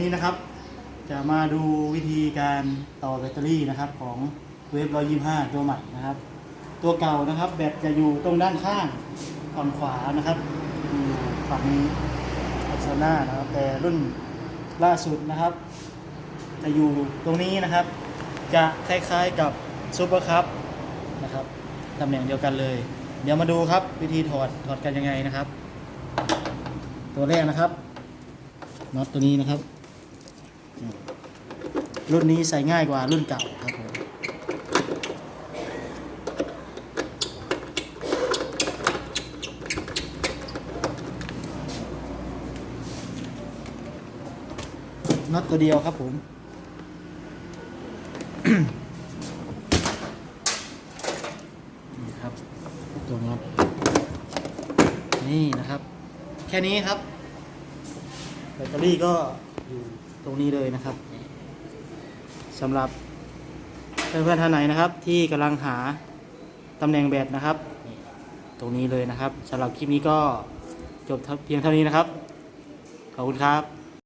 นี่นะครับ จะมาดูวิธีการต่อแบตเตอรี่นะครับของเวฟ125ตัวใหม่นะครับ ตัวเก่านะครับแบตจะอยู่ตรงด้านข้างฝั่งขวานะครับอยู่ฝั่งนี้โซน่านะครับแต่รุ่นล่าสุดนะครับ จะอยู่ตรงนี้นะครับ จะคล้ายๆกับซูเปอร์คัพนะครับตำแหน่งเดียวกันเลย เดี๋ยวมาดูครับวิธีถอดถอดกันยังไงนะครับ ตัวแรกนะครับน็อตตัวนี้นะครับ รุ่นนี้ใส่ง่ายกว่ารุ่นเก่าครับผมน็อตตัวเดียวครับผมนี่ครับตัวน็อตนี่นะครับ แค่นี้ครับแบตเตอรี่ก็อยู่ รงนี้เลยนะครับสำหรับเพื่อนๆท่านไหนนะครับ ที่กำลังหาตำแหน่งแบตนะครับ ตรงนี้เลยนะครับสำหรับคลิปนี้ก็จบเพียงเท่านี้นะครับ ขอบคุณครับ